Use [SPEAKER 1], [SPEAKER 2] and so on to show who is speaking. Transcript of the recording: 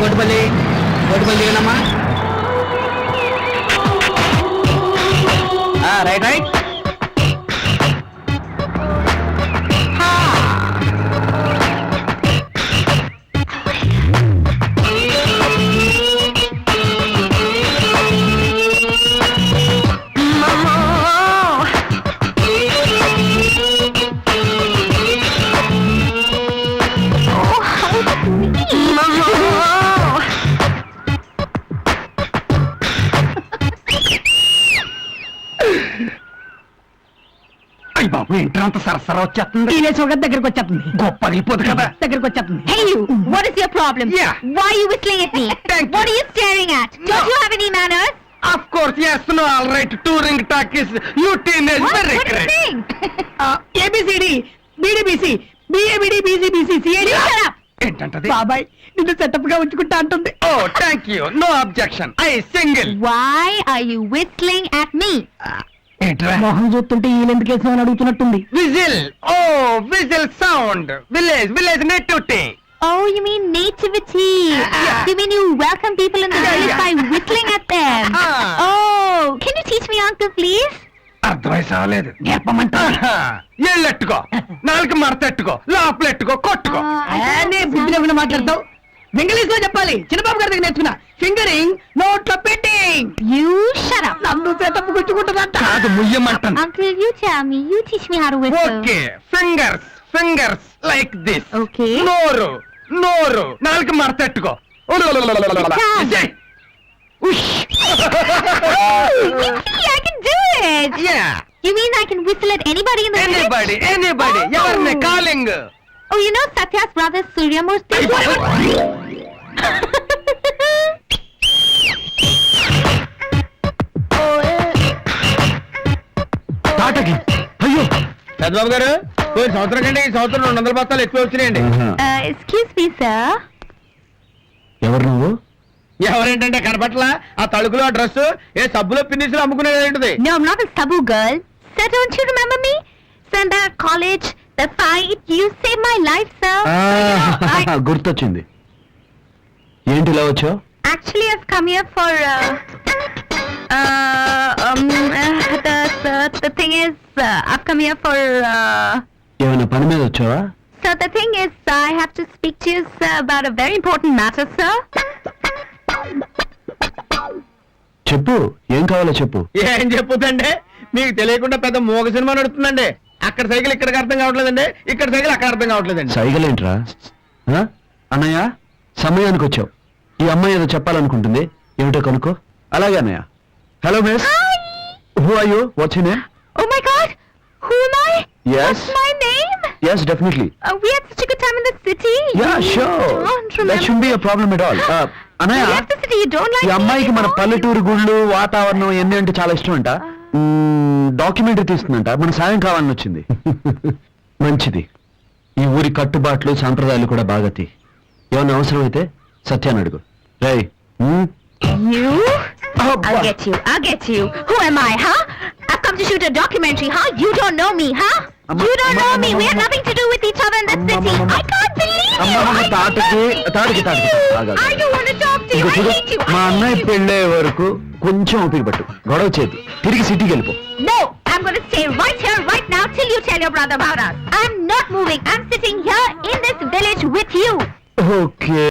[SPEAKER 1] Kotipalli Kotipalli దిగనమ్మా. Right right. ఏంట్రా అంత సరసర వచ్చేస్తుంది
[SPEAKER 2] టీనేజ్ ఒక దగ్గరికి వచ్చేస్తుంది
[SPEAKER 1] గొప్ప పగిలిపోదు కదా
[SPEAKER 2] దగ్గరికి వచ్చేస్తుంది
[SPEAKER 3] Hey you, what is your problem?
[SPEAKER 1] Yeah.
[SPEAKER 3] Why are you whistling at me?
[SPEAKER 1] Thank
[SPEAKER 3] what are you staring at? Don't you have any manners?
[SPEAKER 1] Of course yes no all right touring talkies you teenage
[SPEAKER 3] What,
[SPEAKER 1] very
[SPEAKER 3] what do you
[SPEAKER 1] great
[SPEAKER 3] think?
[SPEAKER 2] ABCD BDBC BABD BCBC
[SPEAKER 3] You shut up.
[SPEAKER 1] ఏంటంటది
[SPEAKER 2] బాబాయ్ నిన్ను సెటప్గా ఉంచుకుంటా అంటుంది
[SPEAKER 1] ఓ thank you no objection I single
[SPEAKER 3] Why are you whistling at me?
[SPEAKER 1] ఏంట్రా
[SPEAKER 2] మొహం చూస్తుంటే ఈయన ఎందుకు వేసామని అడుగుతున్నట్టుంది
[SPEAKER 1] whistle oh whistle sound village village nativity
[SPEAKER 3] Oh, you mean nativity? You mean you welcome people in the village
[SPEAKER 1] yeah.
[SPEAKER 3] by whistling at them?
[SPEAKER 1] Ah.
[SPEAKER 3] Oh, can you teach me, uncle, please?
[SPEAKER 1] అర్థమై సావలేదు ఎళ్ళెట్టుకో నాలుగు మడతెట్టుకో లోపలెట్టుకో కొట్టుకో
[SPEAKER 2] నే బుద్ధి లేకుండా మాట్లాడతావు ఇంగ్లీష్లో చెప్పాలి చిన్నబాబు గారి దగ్గర నేర్చుకున్నా ఫింగరింగ్ నోట్లో పెట్టింగ్
[SPEAKER 3] You shut up.
[SPEAKER 2] నన్ను సెటప్ గుచ్చుకుంటుందంట
[SPEAKER 1] కాదు ముయ్యమంటాను
[SPEAKER 3] Uncle, you tell me. You teach me how to whistle.
[SPEAKER 1] Okay fingers fingers like this
[SPEAKER 3] Okay.
[SPEAKER 1] నోరు నోరు నాలుగు మడతెట్టుకో. ఉష్
[SPEAKER 3] I can do it.
[SPEAKER 1] Yeah
[SPEAKER 3] You mean I can whistle at anybody in the
[SPEAKER 1] anybody
[SPEAKER 3] village?
[SPEAKER 1] Anybody
[SPEAKER 3] Oh.
[SPEAKER 1] ఎవరిని calling
[SPEAKER 3] Oh, you know Satya's brother Suryamurthy?
[SPEAKER 1] Chandrababu గారు కొన్ని ఎక్కువ వచ్చినాయండి. ఎవరేంటంటే కనపట్లా? ఆ తలుకులో ఆ డ్రెస్ ఏ సబ్బులో పిన్నిసులు
[SPEAKER 3] సబు girl sir don't centre college my life sir
[SPEAKER 4] గుర్తొచ్చింది.
[SPEAKER 3] Uh, uh, um, uh, the, the, the thing is, uh, I've come here for, uh,
[SPEAKER 4] ఏమైనా పని మీద వచ్చావా?
[SPEAKER 3] So the thing is, I have to speak to you sir, about a very important matter, sir.
[SPEAKER 4] చెప్పు ఏం కావాలో చెప్పు.
[SPEAKER 1] ఏం చెప్పుదండి? మీకు తెలియకుండా పెద్ద మోగ సినిమా నడుస్తుందండి. అక్కడ సైకిల్ ఇక్కడికి అర్థం కావట్లేదండి. ఇక్కడ సైకిల్ అక్కడ అర్థం కావట్లేదండి.
[SPEAKER 4] సైగలేంట్రా ఆ? అన్నయ్య సమయానికి వచ్చావు. ఈ అమ్మాయి ఏదో చెప్పాలనుకుంటుంది. ఏమిటో కనుక్కో. అలాగే అన్నయ్య. Hello miss who are you what's you name
[SPEAKER 3] Oh my God, who am I?
[SPEAKER 4] Yes.
[SPEAKER 3] What's my name?
[SPEAKER 4] Yes definitely
[SPEAKER 3] Uh, we had such a good time in the city.
[SPEAKER 4] Yeah
[SPEAKER 3] You
[SPEAKER 4] sure
[SPEAKER 3] Don't
[SPEAKER 4] that
[SPEAKER 3] remember.
[SPEAKER 4] Should be a problem at all అన్నయ్య
[SPEAKER 3] You left the city. You don't like
[SPEAKER 4] ఈ అమ్మాయికి మన? పల్లెటూరు గుళ్ళు వాతావరణం ఎన్ని అంటే చాలా ఇష్టం అంట. డాక్యుమెంటరీ తీస్తుందంట. మన సాయం కావాలని వచ్చింది. మంచిది. ఈ ఊరి కట్టుబాట్లు సాంప్రదాయాలు కూడా బాగా తీ. ఏమైనా అవసరం అయితే సత్యాన్ని అడుగు. రై
[SPEAKER 3] You? I'll get you. I'll get you. Who am I, huh? I've come to shoot a documentary, huh? You don't know me, huh?
[SPEAKER 4] Amma,
[SPEAKER 3] you don't
[SPEAKER 4] amma,
[SPEAKER 3] know
[SPEAKER 4] amma,
[SPEAKER 3] me. We have
[SPEAKER 4] amma.
[SPEAKER 3] nothing to do with each other in the
[SPEAKER 4] Amma,
[SPEAKER 3] city.
[SPEAKER 4] amma, amma.
[SPEAKER 3] I can't believe you.
[SPEAKER 4] Amma, amma,
[SPEAKER 3] I
[SPEAKER 4] తాతకి-
[SPEAKER 3] you.
[SPEAKER 4] తాతకి, తాతకి,
[SPEAKER 3] You.
[SPEAKER 4] ఆగు, ఆగు.
[SPEAKER 3] I don't want to talk to you.
[SPEAKER 4] ఇదిగో
[SPEAKER 3] I
[SPEAKER 4] చూడు
[SPEAKER 3] hate you.
[SPEAKER 4] మా
[SPEAKER 3] I
[SPEAKER 4] అన్నయ్య
[SPEAKER 3] hate you.
[SPEAKER 4] పెళ్ళే వరకు కొంచెం ఓపిక పట్టు గొడవ చేద్దు తిరిగి సిటీకి వెళ్ళిపో
[SPEAKER 3] No, I'm going to stay right here, right now, till you tell your brother about us. I'm not moving. I'm sitting here in this village with you.
[SPEAKER 4] Okay